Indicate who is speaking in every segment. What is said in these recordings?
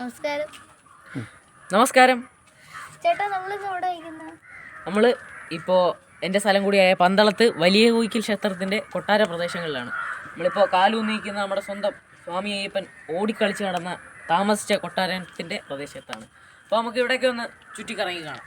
Speaker 1: നമസ്കാരം.
Speaker 2: നമസ്കാരം.
Speaker 1: ചേട്ടാ ഇരിക്കുന്നത്
Speaker 2: നമ്മൾ ഇപ്പോൾ എന്റെ സ്ഥലം കൂടിയായ പന്തളത്ത് വലിയ കുയിക്കൽ ക്ഷേത്രത്തിന്റെ കൊട്ടാര പ്രദേശങ്ങളിലാണ്. നമ്മളിപ്പോൾ കാലൂന്നിരിക്കുന്ന നമ്മുടെ സ്വന്തം സ്വാമി അയ്യപ്പൻ ഓടിക്കളിച്ച് നടന്ന താമസിച്ച കൊട്ടാരത്തിന്റെ പ്രദേശത്താണ്. അപ്പോൾ നമുക്ക് ഇവിടേക്ക് ഒന്ന് ചുറ്റിക്കറങ്ങി കാണാം.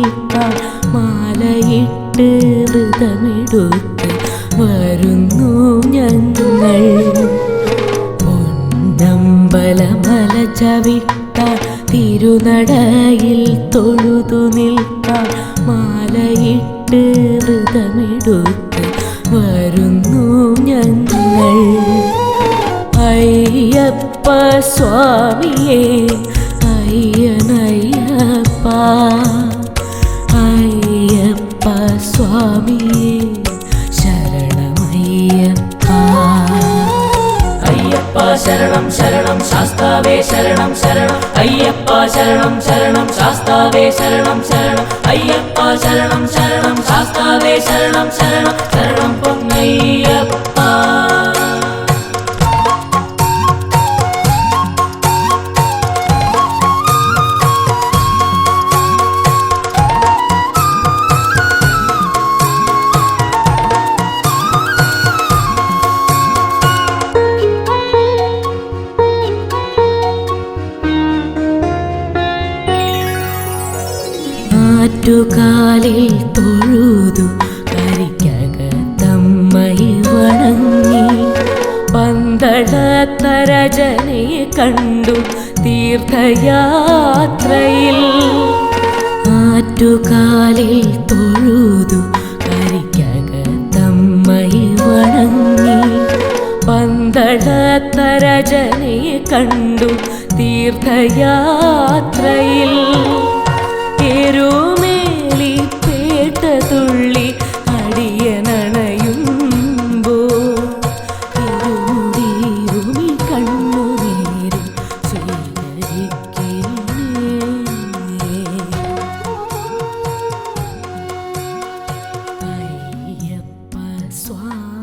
Speaker 3: മാലയിട്ട് വ്രതമെടുത്ത് വരുന്നു ഞങ്ങൾ. പൊന്നമ്പലമല ചവിട്ട തിരുനടയിൽ തൊഴുതു നിൽക്കാൻ മാലയിട്ട് വ്രതമെടുത്ത് വരുന്നു ഞങ്ങൾ. അയ്യപ്പ സ്വാമിയേ சுவாமியே சரணமையப்பா
Speaker 2: ஐயப்பா சரணம் சரணம் சாஸ்தாவே சரணம் சரணம். ஐயப்பா சரணம் சரணம் சாஸ்தாவே சரணம் சரணம். ஐயப்பா சரணம் சரணம் சாஸ்தாவே சரணம் சரணம். சரணம் பொன்னையப்பா.
Speaker 3: ആറ്റുകാലിൽ തൊഴുതു കരിക്കകത്തമ്മയിൽ വണങ്ങി. പന്തടത്തരജനെ കണ്ടു തീർത്ഥയാത്രയിൽ. ആറ്റുകാലിൽ തൊഴുതു കരിക്കകത്തമ്മയിൽ വണങ്ങി. പന്തടത്തരജനെ കണ്ടു തീർത്ഥയാത്രയിൽ. തുള്ളി അടിയനണയുമ്പോ ഇരുമുടിയുമി കണ്ണുനേരും അയ്യപ്പ സ്വാമി.